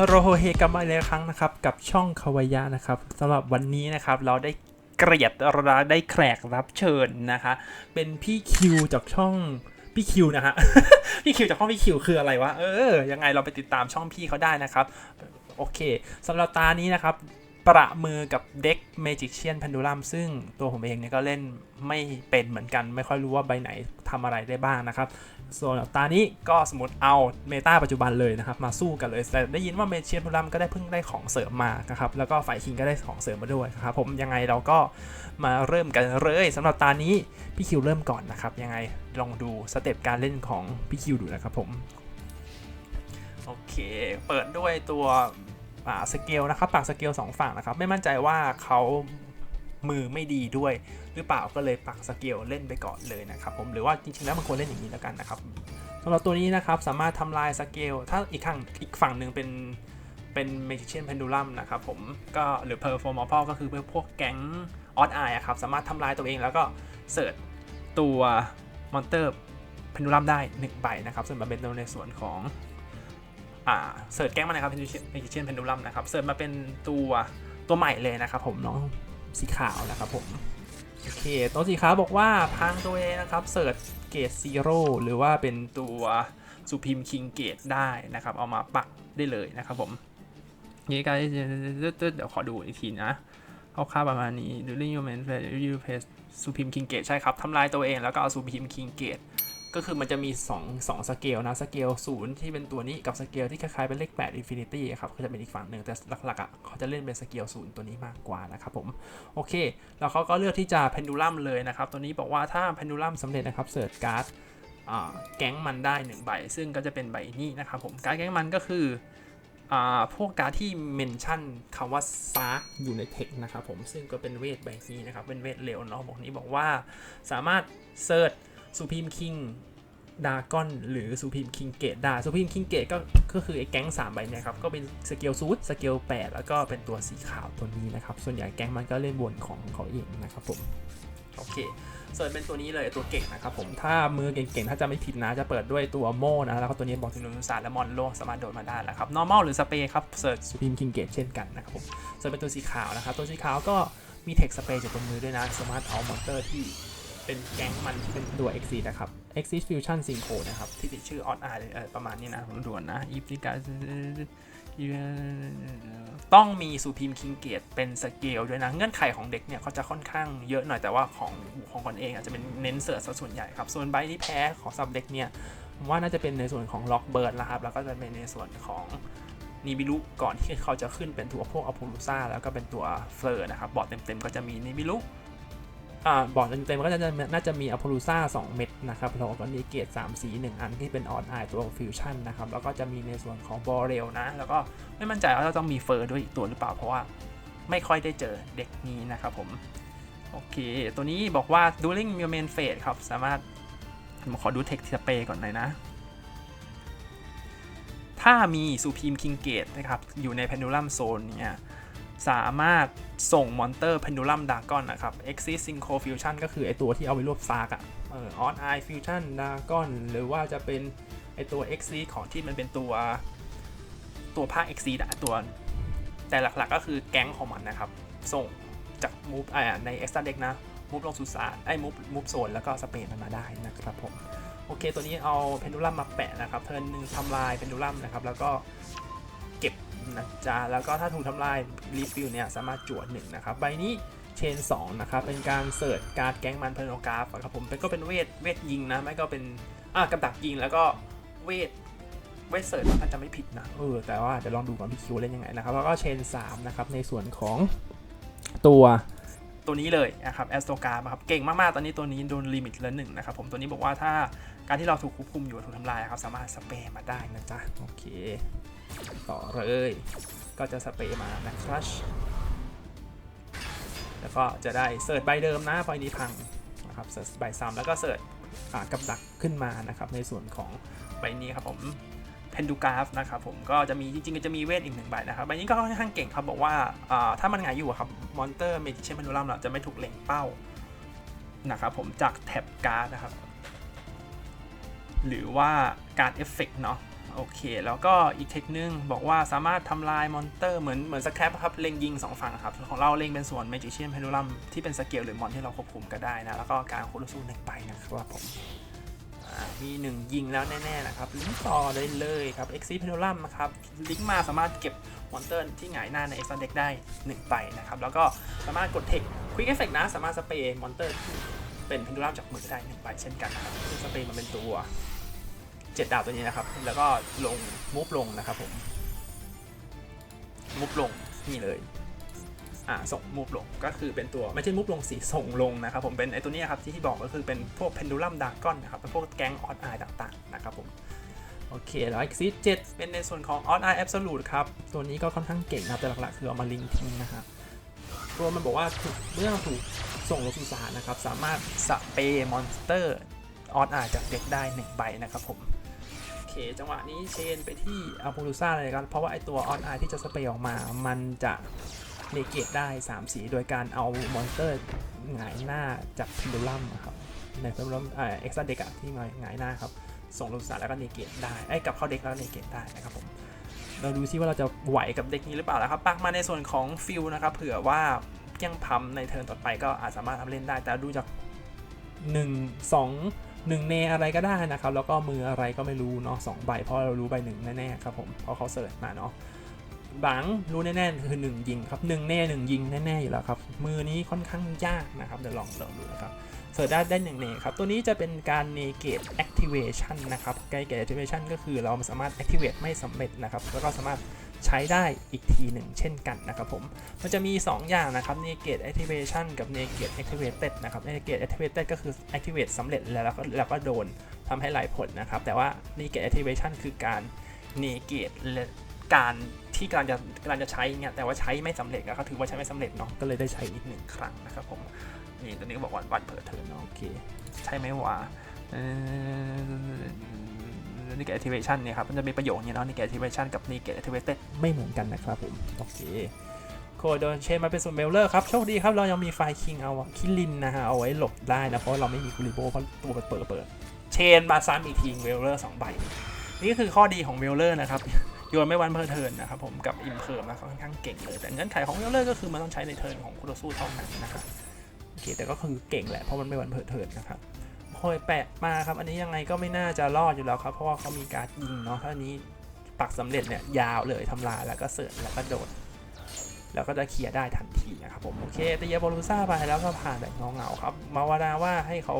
ฮัลโหลเฮกับมาอีกครั้งนะครับ กับช่องคาวายะนะครับสำหรับวันนี้นะครับเราได้เกลียดเราได้แขกรับเชิญนะคะ เป็นพี่คิวจากช่องพี่คิวนะฮะ พี่คิวจากช่องพี่คิวคืออะไรวะเออยังไงเราไปติดตามช่องพี่เขาได้นะครับ โอเคสำหรับตานี้นะครับ ประมือกับเด็ก Magician Pendulum ซึ่งตัวผมเองเนี่ยก็เล่นไม่เป็นเหมือนกัน ไม่ค่อยรู้ว่าใบไหนทำอะไรได้บ้างนะครับ ส่วนตานี้ก็สมมติเอาเมตาปัจจุบันเลยนะครับมาสู้กันเลย แต่ได้ยินว่าเมเชียนพลัมก็ได้เพิ่งได้ของเสริมมานะครับ แล้วก็ฝ่ายคิงก็ได้ของเสริมมาด้วยครับผมยังไงเราก็มาเริ่มกันเลยสำหรับตานี้พี่คิวเริ่มก่อนนะครับ ยังไงลองดูสเต็ปการเล่นของพี่คิวดูนะครับผมโอเค เปิดด้วยตัวอ่าสเกลนะครับปักสเกลสองฝั่งนะครับ ไม่มั่นใจว่าเขา มือไม่ดีด้วย หรือเปล่าก็เลยปักสเกลเล่นไปก่อนเลยนะครับผมหรือว่าจริงๆแล้วมันควรเล่นอย่างนี้แล้วกันนะครับสำหรับตัวนี้นะครับสามารถทำลายสเกลถ้าอีกข้างอีกฝั่งหนึ่งเป็นเป็นเมจิเชียนเพนดูลัมนะครับผมก็หรือเพอร์ฟอร์มอพอก็คือพวกแก๊งออสไอครับสามารถทำลายตัวเองแล้วก็เสิร์ชตัวมอนเตอร์เพนดูลัมได้1ใบนะครับส่วนมาเป็นในส่วนของอ่าเสิร์ชแก๊งมานะครับเมจิเชียนเพนดูลัมนะครับเสิร์ชมาเป็นตัวตัวใหม่เลยนะครับผมน้อง สีขาวนะครับผมโอเคตัวสีขาวบอกว่าพังตัวเองนะครับเสิร์ชเกตซีโร่หรือว่าเป็นตัวสุพิมคิงเกตได้นะครับ เอามาปักได้เลยนะครับผมนี่ก็เดี๋ยวขอดูอีกทีนะคร่าประมาณนี้ during your main phase you press สุพิมคิงเกตใช่ครับทำลายตัวเองแล้วก็เอาสุพิมคิงเกต ก็คือมันจะมี2 2สเกลนะสเกล0ที่เป็นตัวนี้กับสเกลที่คล้ายๆเป็นเลข8 Infinity ครับก็จะเป็นอีกฝั่งหนึ่งแต่หลักๆอะเขาจะเล่นเป็นสเกล0ตัวนี้มากกว่านะครับผมโอเค แล้วเขาก็เลือกที่จะเพนดูลัมเลยนะครับ ตัวนี้บอกว่าถ้าเพนดูลัมสำเร็จนะครับเสิร์ชการ์ดแก๊งมันได้1ใบซึ่งก็จะเป็นใบนี้นะครับผมการ์ดแก๊งมันก็คืออพวกการ์ดที่เมนชั่นคำว่าซาร์อยู่ในเทคนะครับผมซึ่งก็เป็นเวทใบนี้นะครับเป็นเวทเร็วเนาะบอกนี้บอกว่าสามารถเสิร์ช สุพีมคิงดากอนหรือสุพีมคิงเกตด้สุพีมคิงเกตก็ก็คือไอ้แก๊ง3ใบเนี่ยครับ ก็เป็นสเกลซูดสเกล8 แล้วก็เป็นตัวสีขาวตัวนี้นะครับ ส่วนใหญ่แก๊งมันก็เล่นบนของเขาเองนะครับผม โอเค ส่วนเป็นตัวนี้เลยตัวเก่งนะครับผม ถ้ามือเก่งๆ ถ้าจะไม่ผิดนะ จะเปิดด้วยตัวโม่นะแล้วก็ตัวนี้บอกถึงนุสารและมอนโลสามารถโดดมาได้แล้วครับ normal หรือสเปรย์ครับเสิร์ชสุพีมคิงเกตเช่นกันนะครับผมส่วนเป็นตัวสีขาวนะครับตัวสีขาวก็มีเทคสเปรย์จากบนมือด้วยนะสามารถเอามอนเตอร์ที่ เป็นแก๊งมันที่เป็นตัว Exit นะครับ Exit Fusion Synchro นะครับ ที่ติดชื่อ Odd Eye เออประมาณนี้นะผมด่วนนะอีพิกาต้องมีสุพีมคิงเกตเป็นสเกลด้วยนะ เงื่อนไขของเด็กเนี่ยเขาจะค่อนข้างเยอะหน่อยแต่ว่าของของคนเองอาจจะเป็นเน้นเสิร์ชซะส่วนใหญ่ครับ ส่วนใบที่แพ้ของซับเด็กเนี่ยผมว่าน่าจะเป็นในส่วนของล็อกเบิร์ดนะครับ แล้วก็จะเป็นในส่วนของนีบิลุก่อนที่เขาจะขึ้นเป็นตัวพวกอพูลูซ่าแล้วก็เป็นตัวเฟลอร์นะครับ บอร์ดเต็มๆก็จะมีนีบิลุ อ่าบอร์ดเต็มๆก็จะน่าจะมีอ p o l ลูซ่า2เม็ดนะครับแล้วก็มีเกรด3สี 1 อันที่เป็นออนไอตัวฟิวชั่นนะครับ แล้วก็จะมีในส่วนของบอเรลนะ แล้วก็ไม่มั่นใจว่าจะต้องมีเฟอร์ด้วยอีกตัวหรือเปล่า เพราะว่าไม่ค่อยได้เจอเด็กนี้นะครับผม โอเค ตัวนี้บอกว่า during your main phase ครับ สามารถผมขอดูเทคสเปก่อนหน่อยนะ ถ้ามีซูพีมคิงเกตนะครับอยู่ใน pendulum zone เนี่ย สามารถส่งมอนเตอร์เพนดูลัมดากอนนะครับ Exit Synchro Fusion ก็คือไอตัวที่เอาไปรวบซากอะเออ On Eye Fusion Dragon หรือว่าจะเป็นไอตัว Exit ของที่มันเป็นตัวตัวภาค Exit อะตัว แต่หลักๆก็คือแก๊งของมันนะครับ ส่งจากมูฟอ่าใน Extra Deck นะมูฟลงสุสานไอ้มูฟมูฟโซนแล้วก็สเปนมันมาได้นะครับผม โอเคตัวนี้เอาเพนดูลัมมาแปะนะครับ เทิร์นหนึ่งทำลายเพนดูลัมนะครับ แล้วก็ นะจ๊ะแล้วก็ถ้าถูกทำลายรีฟิลเนี่ยสามารถจวดหนึ่งนะครับใบนี้เชน2นะครับเป็นการเสิร์ชการ์ดแก๊งมันเพนอกราฟครับผมเป็นก็เป็นเวทเวทยิงนะไม่ก็เป็นอะกำดักยิงแล้วก็เวทเวทเสิร์ชอาจจะไม่ผิดนะเออแต่ว่าเดี๋ยวลองดูก่อนพี่คิวเล่นยังไงนะครับแล้วก็เชน3นะครับในส่วนของตัวตัวนี้เลยนะครับแอสโตกาครับเก่งมากๆ ตอนนี้ตัวนี้โดนลิมิตละหนึ่งนะครับผมตัวนี้บอกว่าถ้าการที่เราถูกควบคุมอยู่ถูกทำลายครับสามารถสเปรย์มาได้นะจ๊ะโอเค ต่อเลย ก็จะสเปรย์มานะครับแล้วก็จะได้เสิร์ชใบเดิมนะพอยนี้พังนะครับเสิร์ชใบซ้ำแล้วก็เสิร์ชกับดักขึ้นมานะครับในส่วนของใบนี้ครับผมเพนดูกราฟนะครับผมก็จะมีจริงๆก็จะมีเวทอีกหนึ่งใบนะครับใบนี้ก็ค่อนข้างเก่งครับบอกว่าถ้ามันหงายอยู่ครับมอนเตอร์เมจิเชนเพนดูลัมเราจะไม่ถูกเล็งเป้านะครับผมจากแท็บการ์ดนะครับ หรือว่าการเอฟเฟกเนาะ โอเค แล้วก็อีกเทคนึง บอกว่าสามารถทำลายมอนเตอร์เหมือนเหมือนสแครปครับ เล็งยิง 2 ฝั่งครับ ของเราเล็งเป็นส่วนเมจิเชียนเพนดูลัมที่เป็นสเกลหรือมอนที่เราควบคุมก็ได้นะ แล้วก็การคูรูสู้หนึ่งไปนะครับผมอ่ามี1ยิงแล้วแน่ๆนะครับลิงก์ต่อได้เลยครับ e x i p e n d u l u m นะครับลิงก์มาสามารถเก็บมอนเตอร์ที่หงายหน้าใน e x a Deck ได้ 1 ไปนะครับ แล้วก็สามารถกดเทค Quick Effect นะสามารถสเปรย์มอนเตอร์ที่เป็นเพนดูลัมจากมือได้1ใบเช่นกันนะครับซึ่งสเปรย์มันเป็นตัว เจ็ดดาวตัวนี้นะครับ แล้วก็ลงมูฟลงนะครับผมมูฟลงนี่เลยอ่าส่งมูฟลงก็คือเป็นตัวไม่ใช่มูฟลงสีส่งลงนะครับผมเป็นไอตัวนี้ครับที่ที่บอกก็คือเป็นพวกเพนดูลัมดากอนนะครับเป็นพวกแก๊งออดไอต่างๆนะครับผมโอเคแล้ว Exit 7เป็นในส่วนของ Odd Eye Absolute ครับ ตัวนี้ก็ค่อนข้างเก่งนะครับแต่หลักๆ คือเอามาลิงทิ้งนะครับตัวมันบอกว่าถูกเมื่อถูกส่งลงสุสานนะครับ สามารถสเปรย์มอนสเตอร์ ออดไอจากเด็กได้ 1 ใบนะครับผมโอเคจังหวะนี้เชนไปที่อัลโพลูซ่าเลยครับเพราะว่าไอตัวออนไอที่จะสเปรย์ออกมา มันจะเนเกตได้ 3 สีโดยการเอามอนสเตอร์หงายหน้าจากพินดูลัมครับในพินดูลัมเอ็กซ์ตเด็กที่หงายหงายหน้าครับส่งลงสาแล้วก็เนเกตได้ไอ้กับเข้าเด็กแล้วก็เนเกตได้นะครับผมเราดูซิว่าเราจะไหวกับเด็กนี้หรือเปล่านะครับปักมาในส่วนของฟิลนะครับเผื่อว่ายังพัมในเทิร์นต่อไปก็อาจสามารถทำเล่นได้ แต่ดูจาก 1 2 1เนอะไรก็ได้นะครับ แล้วก็มืออะไรก็ไม่รู้เนาะสองใบเพราะเรารู้ใบหนึ่งแน่ๆครับผมเพราะเขาเสิร์ชมาเนาะบังรู้แน่ๆคือ 1 ยิงครับ1เน่1ยิงแน่ๆอยู่แล้วครับมือนี้ค่อนข้างยากนะครับเดี๋ยวลองลองดูนะครับ เสิร์ชได้ได้หนึ่งเนครับ ตัวนี้จะเป็นการ negate activation นะครับ negate activation ก็คือเราสามารถ activate ไม่สำเร็จนะครับ แล้วก็สามารถใช้ได้อีกทีหนึ่งเช่นกันนะครับผม มันจะมี 2 อย่างนะครับ negate activation กับ negate activated นะครับ negate activated ก็คือ activate สำเร็จแล้วแล้วก็แล้วก็โดนทำให้ไร้ผลนะครับ แต่ว่า negate activation คือการ negate การที่กำลังจะกำลังจะใช้เนี่ยแต่ว่าใช้ไม่สำเร็จก็ถือว่าใช้ไม่สำเร็จเนาะก็เลยได้ใช้อีกหนึ่งครั้งนะครับผม นี่ตัวนี้ก็บอกวันวันเปิดเทอมเนาะโอเค ใช่ไหมวะเอ่อ negate activation เนี่ยครับ มันจะมีประโยคนี้เนาะ negate activation กับ negate activated ไม่เหมือนกันนะครับผม โอเคโคโดนเชนมาเป็นส่วนเมลเลอร์ครับ โชคดีครับ เรายังมีไฟคิงเอาคิลินนะฮะ เอาไว้หลบได้นะ เพราะเราไม่มีกุลิโบเพราะตัวเปิดเปิด เชนมาซ้ำอีกทีเวลเลอร์สองใบ นี่คือข้อดีของเวลเลอร์นะครับโยนไม่วันเพอร์เทิร์นนะครับผมกับอิมเพิร์มนะค่อนข้างเก่งเลย แต่เงื่อนไขของเวลเลอร์ก็คือมันต้องใช้ในเทิร์นของคูโรสู้เท่านั้นนะครับ โอเคแต่ก็คือเก่งแหละเพราะมันไม่วันเพอร์เทิดนนะครับโอยแปะมาครับ อันนี้ยังไงก็ไม่น่าจะรอดอยู่แล้วครับ เพราะว่าเขามีการยิงเนาะถ้านี้ปักสำเร็จเนี่ยยาวเลยทำลายแล้วก็เสิร์ฟแล้วก็โดด แล้วก็จะเคลียร์ได้ทันทีนะครับผมโอเคแต่ยาบอลูซ่าไปแล้วก็ผ่านแบบเงาๆครับ มาวาดาว่าให้เขา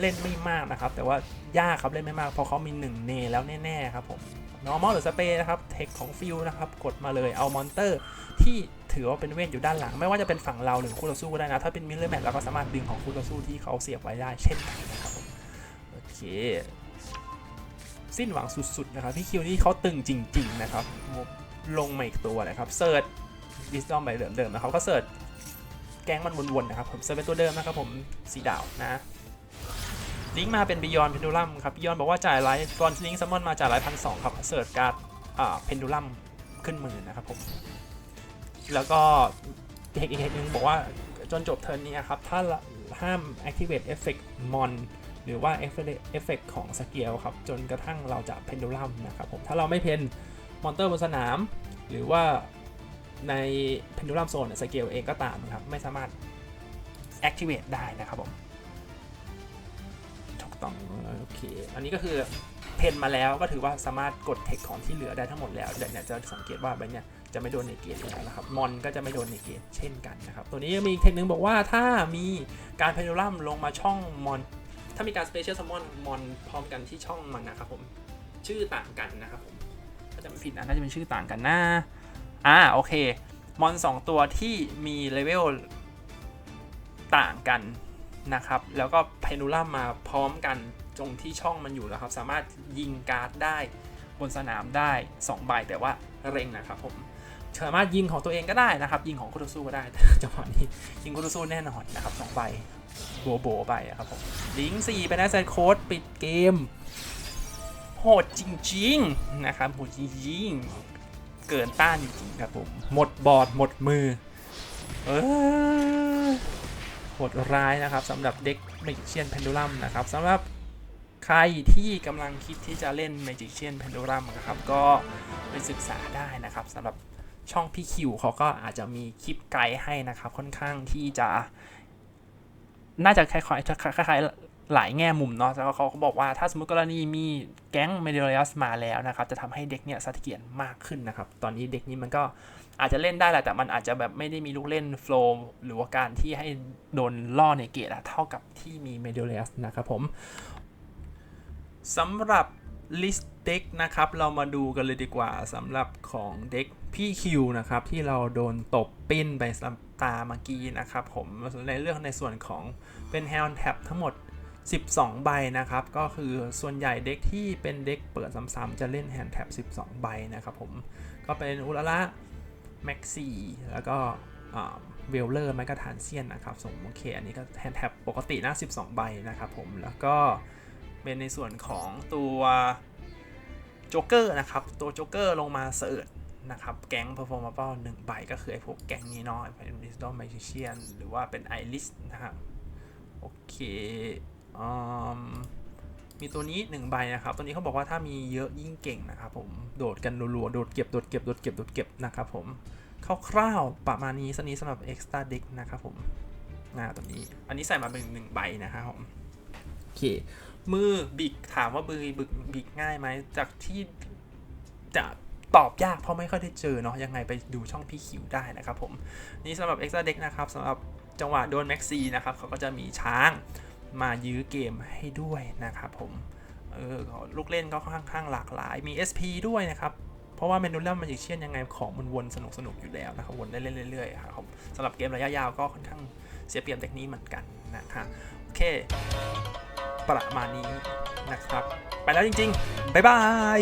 เล่นไม่มากนะครับ แต่ว่ายากครับเล่นไม่มากเพราะเขามี1เนแล้วแน่ๆครับผม normal หรือสเปรย์นะครับเทคของฟิลนะครับ กดมาเลยเอามอนเตอร์ที่ถือว่าเป็นเวทอยู่ด้านหลัง ไม่ว่าจะเป็นฝั่งเราหรือคู่ต่อสู้ก็ได้นะ ถ้าเป็นมิลเลอร์แมทเราก็สามารถดึงของคู่ต่อสู้ที่เขาเสียบไว้ได้เช่นกันนะครับโอเค สิ้นหวังสุดๆนะครับพี่คิวนี่เขาตึงจริง ๆ นะครับลงมาอีกตัวนะครับเซิร์ชดิสตอมไปเดิมๆนะครับก็เสิร์ชแก๊งมันวนๆนะครับผมเสิร์ชเป็นตัวเดิมนะครับผมสีดาวนะ ลิงก์มาเป็น Beyond Pendulum ครับ Beyond บอกว่าจ่ายไลฟ์ก่อนลิงก์ซัมมอนมาจ่ายไลฟ์พันสองครับเสิร์ชการ์ดอ่า Pendulum ขึ้นมือนะครับผมแล้วก็เทคอีกเทคนึงบอกว่าจนจบเทิร์นนี้ครับ ถ้าห้าม activate effect mon หรือว่า effect ของสเกลครับ จนกระทั่งเราจะ Pendulum นะครับผม ถ้าเราไม่เพนมอนเตอร์บนสนาม หรือว่าใน Pendulum Zone สเกลเองก็ตามครับ ไม่สามารถ activate ได้นะครับผม ต้องโอเค อันนี้ก็คือเพนมาแล้วก็ถือว่าสามารถกดเทคของที่เหลือได้ทั้งหมดแล้วเดี๋ยวเนี่ยจะสังเกตว่าใบเนี่ยจะไม่โดนเนเกตแล้วนะครับ มอนก็จะไม่โดนเนเกตเช่นกันนะครับ ตัวนี้ยังมีเทคนึงบอกว่าถ้ามีการเพนดูลัมลงมาช่องมอน ถ้ามีการสเปเชียลซัมมอนมอนพร้อมกันที่ช่องมันนะครับผม ชื่อต่างกันนะครับผม ถ้าจะไม่ผิดนะน่าจะเป็นชื่อต่างกันนะ อ่าโอเค มอน 2 ตัวที่มีเลเวลต่างกัน นะครับ แล้วก็เพนูลัมมาพร้อมกันตรงที่ช่องมันอยู่แล้วครับ สามารถยิงการ์ดได้บนสนามได้ 2 ใบแต่ว่าเร่งนะครับผมสามารถยิงของตัวเองก็ได้นะครับ ยิงของคุโตซูก็ได้จังหวะนี้ยิงคุโตซูแน่นอนนะครับสองใบโบโบไปครับผมลิงก์4เป็นแอสเซทโค้ดปิดเกมโหดจริงๆนะครับโหดจริงๆเกินต้านจริงๆครับผม หมดบอร์ดหมดมือ เออ โหดร้ายนะครับสำหรับเด็กเมกเชียนเพนดูลัมนะครับสำหรับใครที่กำลังคิดที่จะเล่นเมจิเชียนเพนดูลัมนะครับก็ไปศึกษาได้นะครับสำหรับช่องพี่คิวเขาก็อาจจะมีคลิปไกด์ให้นะครับค่อนข้างที่จะน่าจะคล้ายๆคล้ายๆ หลายแง่มุมเนาะแล้วเขาก็บอกว่าถ้าสมมติกรณีมีแก๊งเมเดลิอัสมาแล้วนะครับ จะทำให้เด็กเนี่ยเสถียรมากขึ้นนะครับ ตอนนี้เด็กนี้มันก็อาจจะเล่นได้แหละแต่มันอาจจะแบบไม่ได้มีลูกเล่นโฟล์หรือว่าการที่ให้โดนล่อในเกตอะเท่ากับที่มีเมเดลิอัสนะครับผมสำหรับ list deck นะครับ เรามาดูกันเลยดีกว่าสำหรับของเด็กพี่คิวนะครับ ที่เราโดนตบปิ้นไปสำตาเมื่อกี้นะครับผมในเรื่องในส่วนของเป็น Hell Tap ทั้งหมด 12 ใบนะครับ ก็คือส่วนใหญ่เด็กที่เป็นเด็กเปิดซ้ำๆจะเล่น Hand Tap 12 ใบนะครับผมก็เป็นอุลาระแม็กซี่แล้วก็เวลเลอร์แมกกาทานเซียนนะครับส่งโอเคอันนี้ก็แฮนด์แท็บปกตินะ 12 ใบนะครับผมแล้วก็เป็นในส่วนของตัวโจ๊กเกอร์นะครับ ตัวโจ๊กเกอร์ลงมาเสิร์ชนะครับแก๊ง performable หนึ่งใบก็คือไอ้พวกแก๊งนี้เนาะเป็น Wisdom Magician หรือว่าเป็น Iris นะครับโอเค มมีตัวนี้1ใบนะครับ ตัวนี้เขาบอกว่าถ้ามีเยอะยิ่งเก่งนะครับผม โดดกันรัวๆ โดดเก็บ โดดเก็บ โดดเก็บ โดดเก็บนะครับผม คร่าวๆ ประมาณนี้สนี้สำหรับ extra deck นะครับผมหน้าตัวนี้ อันนี้ใส่มาเป็นหนึ่งใบนะครับผม โอเค มือบิกถามว่ามือบิกบิกง่ายไหม จากที่จะตอบยากเพราะไม่ค่อยได้เจอเนาะ ยังไงไปดูช่องพี่คิวได้นะครับผม นี่สำหรับ extra deck นะครับสำหรับจังหวะโดนแม็กซีนะครับเขาก็จะมีช้าง มายื้อเกมให้ด้วยนะครับผม เออลูกเล่นก็ค่อนข้างหลากหลาย มี SP ด้วยนะครับ เพราะว่าเมนูเล่มมันจิเชียนยังไงของมันวนสนุกสนุกอยู่แล้วนะครับวนได้เรื่อยๆครับผมสำหรับเกมระยะยาวก็ค่อนข้างเสียเปรียบเด็กนี้เหมือนกันนะครับโอเค ประมาณนี้นะครับ ไปแล้วจริง ๆ บ๊ายบาย